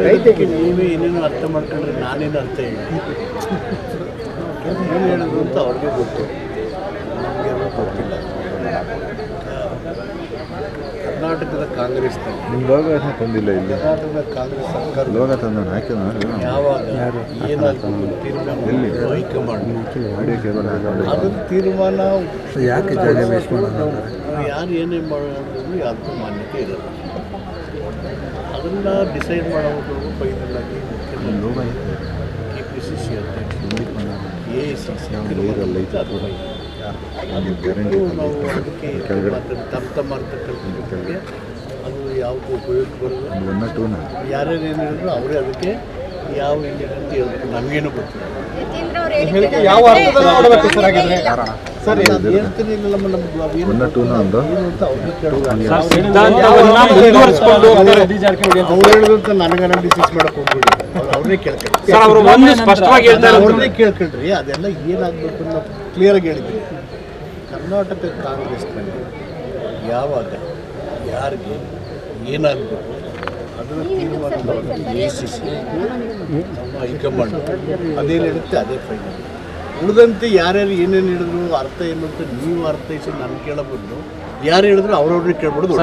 ರೈತಕ್ಕೆ ನೀವೇ ಏನೇನು ಅರ್ಥ ಮಾಡ್ಕೊಂಡ್ರೆ ನಾನೇನು ಅರ್ಥ ಹೇಳಿ ಏನು ಹೇಳಿದ್ರು ಅಂತ ಅವ್ರಿಗೆ ಗೊತ್ತು. ನಮಗೆ ಗೊತ್ತಿಲ್ಲ. ಕರ್ನಾಟಕದ ಕಾಂಗ್ರೆಸ್ ನಿಮ್ಮ ಲೋಗ ತಂದಿಲ್ಲ ಇಲ್ಲಿ. ಕರ್ನಾಟಕದ ಕಾಂಗ್ರೆಸ್ ಸರ್ಕಾರ ಲೋಗ ತಂದ ಹಾಕಿದ ಯಾವಾಗ? ಏನಾಗ್ತದೆ ತೀರ್ಮಾನ ಹೈಕಮಾಂಡ್ ಅದರ ತೀರ್ಮಾನ ಯಾಕೆ ಜಾಗ ವೇಸ್ಟ್ ಮಾಡೋದು ಯಾರು ಏನೇ ಮಾಡೋದು ಯಾರಿಗೂ ಮಾನ್ಯತೆ ಇರಲ್ಲ. ಅದನ್ನು ಡಿಸೈಡ್ ಮಾಡೋದು ಫೈನಲ್ ಆಗಿ ಮುಖ್ಯಮಂತ್ರಿ ಕೆ ಪಿ ಸಿ ಸಿ ಅಧ್ಯಕ್ಷ ಎ ಸಿ ಸಿ ಸಿ ನಾವು ಅದಕ್ಕೆ ಅದು ಯಾವುದು ಉಪಯೋಗ ಬರಲ್ಲ. ಒನ್ ಟೂನ ಯಾರ್ಯಾರು ಏನು ಹೇಳಿದ್ರು ಅವರೇ ಅದಕ್ಕೆ ಯಾವ ಇಂಡಿಯನ್ ಅಂತ ಹೇಳ್ಬೇಕು ನಮಗೇನು ಗೊತ್ತಿಲ್ಲ. ಯಾವ ಅರ್ಥದಲ್ಲಿ ನೋಡಬೇಕು ಸರ್ ಹಾಗಿದ್ರೆ? ಅಂತ ಅಂತ. ಅವ್ರನ್ನೇ ಸರ್ ಅವರು ಒಂದು ಸ್ಪಷ್ಟವಾಗಿ ಹೇಳ್ತಾ ಇರೋದು ಅವ್ರನ್ನೇ ಕೇಳ್ಕೊಳ್ರಿ. ಅದೆಲ್ಲ ಏನಾಗಬೇಕು ನಾವು ಕ್ಲಿಯರ್ ಆಗಿ ಹೇಳಿದ್ರಿ. ಕರ್ನಾಟಕ ಕಾಂಗ್ರೆಸ್ನಲ್ಲಿ ಯಾವಾಗ ಯಾರಿಗೆ ಏನಾಗಬೇಕು ಅದರ ತೀರ್ಮಾನ ಎ ಸಿ ಸಿ ನಮ್ಮ ಹೈಕಮಾಂಡ್. ಅದೇನು ಹೇಳುತ್ತೆ ಅದೇ ಫೈನಲ್ ಉಳಿದಂತೆ ಯಾರ್ಯಾರು ಏನೇನು ಹೇಳಿದ್ರು ಅರ್ಥ ಏನು ಅಂತ ನೀವು ಅರ್ಥೈಸಿ ನಾನು ಕೇಳಬಹುದು ಯಾರು ಹೇಳಿದ್ರು ಅವ್ರವ್ರಿಗೆ ಕೇಳ್ಬಿಡೋದು